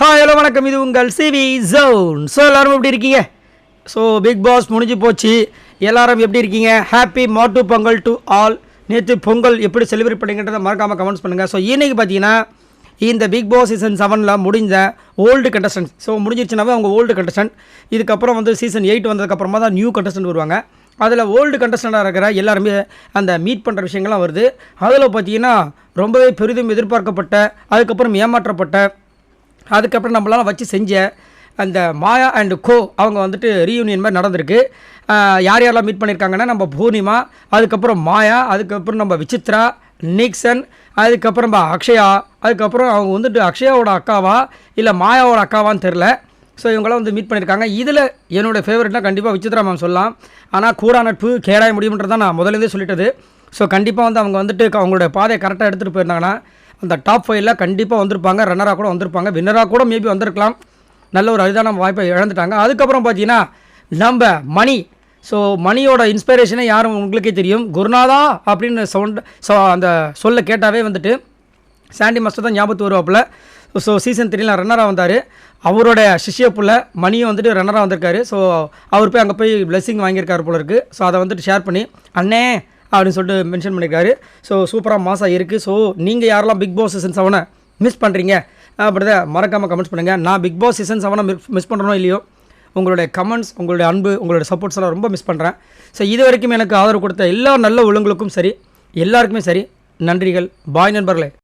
Hi hello வணக்கம். இது உங்கள் சிவி ஜோன் ஸோ எல்லோரும் எப்படி இருக்கீங்க? ஸோ பிக் பாஸ் முடிஞ்சு போச்சு. எல்லாரும் எப்படி இருக்கீங்க? ஹாப்பி மாட்டு பொங்கல் டு ஆல் நேற்று பொங்கல் எப்படி செலிப்ரேட் பண்ணிங்கன்றதை மறக்காமல் கமெண்ட்ஸ் பண்ணுங்கள் ஸோ இன்னைக்கு பார்த்தீங்கன்னா இந்த பிக் பாஸ் சீசன் செவனில் முடிஞ்ச ஓல்டு கண்டஸ்டன்ட் ஸோ முடிஞ்சிருச்சுனாவே அவங்க ஓல்டு கண்டஸ்டன்ட் இதுக்கப்புறம் வந்து சீசன் எயிட் வந்ததுக்கப்புறமா தான் நியூ கண்டஸ்டன்ட் வருவாங்க. அதில் ஓல்டு கண்டஸ்டண்ட்டாக இருக்கிற எல்லாருமே அந்த மீட் பண்ணுற விஷயங்கள்லாம் வருது. அதில் பார்த்தீங்கன்னா ரொம்பவே பெரிதும் எதிர்பார்க்கப்பட்ட அதுக்கப்புறம் ஏமாற்றப்பட்ட அதுக்கப்புறம் நம்மளால் வச்சு செஞ்ச அந்த மாயா அண்ட் கோ அவங்க வந்துட்டு ரீயூனியன் மாதிரி நடந்திருக்கு. யார் யாரெல்லாம் மீட் பண்ணியிருக்காங்கன்னா நம்ம பூர்ணிமா அதுக்கப்புறம் மாயா அதுக்கப்புறம் நம்ம விசித்ரா நிக்சன் அதுக்கப்புறம் நம்ம அக்ஷயா அதுக்கப்புறம் அவங்க வந்துட்டு அக்ஷயாவோட அக்காவா இல்லை மாயாவோட அக்காவான்னு தெரில ஸோ இவங்களாம் வந்து மீட் பண்ணியிருக்காங்க இதில் என்னோட ஃபேவரெட்னா கண்டிப்பாக விசித்ரா மேம் சொல்லலாம். ஆனால் கூடா நட்பு கேடாய முடியும்ன்றதான் நான் முதலேருந்தே சொல்லிட்டது. ஸோ கண்டிப்பாக வந்து அவங்க வந்துட்டு அவங்களோட பாதையை கரெக்டாக எடுத்துகிட்டு போயிருந்தாங்கன்னா அந்த டாப் ஃபைவ்ல கண்டிப்பாக வந்திருப்பாங்க. ரன்னராக கூட வந்திருப்பாங்க. வின்னராக கூட மேபி வந்திருக்கலாம். நல்ல ஒரு அரிதான வாய்ப்பை இழந்துட்டாங்க. அதுக்கப்புறம் பார்த்தீங்கன்னா நம்ம மணி. ஸோ மணியோட இன்ஸ்பிரேஷனே யாரும் உங்களுக்கே தெரியும். குருநாதா அப்படின்னு சவுண்ட் ஸோ அந்த சொல்ல கேட்டாவே வந்துட்டு சாண்டி மாஸ்டர் தான் ஞாபகத்து வருவாப்புல. ஸோ சீசன் த்ரீல ரன்னராக வந்தார். அவரோட சிஷ்ய புள்ள மணியும் வந்துட்டு ரன்னராக வந்திருக்காரு. ஸோ அவர் போய் அங்கே போய் blessing வாங்கியிருக்காரு போல இருக்குது ஸோ அதை வந்துட்டு ஷேர் பண்ணி அண்ணே அப்படின்னு சொல்லிட்டு மென்ஷன் பண்ணியிருக்காரு ஸோ சூப்பராக மாசாக இருக்குது ஸோ நீங்கள் யாரெல்லாம் பிக் பாஸ் சீசன் செவனை மிஸ் பண்ணுறீங்க அப்படிதான் மறக்காமல் கமெண்ட்ஸ் பண்ணுங்கள் நான் பிக் பாஸ் சீசன் செவனை மிஸ் பண்ணுறனோ இல்லையோ உங்களுடைய கமெண்ட்ஸ் உங்களுடைய அன்பு உங்களுடைய சப்போர்ட்ஸ் எல்லாம் ரொம்ப மிஸ் பண்ணுறேன் ஸோ இது வரைக்கும் எனக்கு ஆதரவு கொடுத்த எல்லா நல்ல ஒழுங்குகளுக்கும் சரி எல்லாருக்குமே சரி நன்றிகள். பாய் நண்பர்களே.